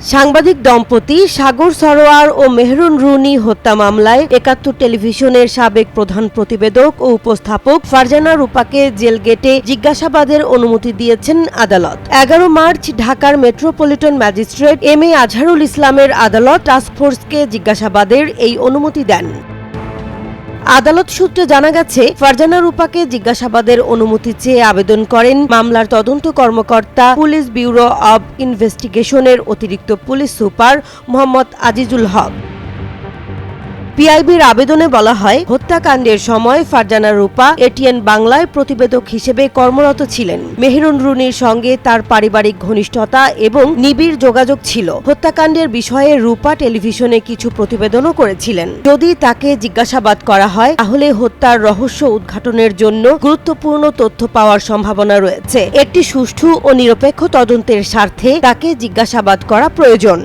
সাংবাদিক দম্পতি সাগর সরোয়ার ও মেহরুন রুনি হত্যা মামলায় একাত্তর টেলিভিশনের সাবেক প্রধান প্রতিবেদক ও উপস্থাপক ফারজানা রূপাকে জেল গেটে জিজ্ঞাসাবাদের অনুমতি দিয়েছেন আদালত। এগারো মার্চ ঢাকার metropolitan magistrate M A Azharul ইসলামের আদালত টাস্কফোর্সকে জিজ্ঞাসাবাদের এই অনুমতি দেন। আদালত সূত্রে জানা গেছে, ফারজানা রূপাকে জিজ্ঞাসাবাদের অনুমতি চেয়ে আবেদন করেন মামলার তদন্ত কর্মকর্তা, পুলিশ ব্যুরো অব ইনভেস্টিগেশনের অতিরিক্ত পুলিশ সুপার মোহাম্মদ আজিজুল হক। পিআইবির আবেদনে বলা হয়, হত্যাকাণ্ডের সময় ফারজানা রূপা এটিএন বাংলায় প্রতিবেদক হিসেবে কর্মরত ছিলেন। মেহরুন রুনির সঙ্গে তার পারিবারিক ঘনিষ্ঠতা এবং নিবিড় যোগাযোগ ছিল। হত্যাকাণ্ডের বিষয়ে রূপা টেলিভিশনে কিছু প্রতিবেদনও করেছিলেন। যদি তাকে জিজ্ঞাসাবাদ করা হয়, তাহলে হত্যার রহস্য উদ্ঘাটনের জন্য গুরুত্বপূর্ণ তথ্য পাওয়ার সম্ভাবনা রয়েছে। একটি সুষ্ঠু ও নিরপেক্ষ তদন্তের স্বার্থে তাকে জিজ্ঞাসাবাদ করা প্রয়োজন।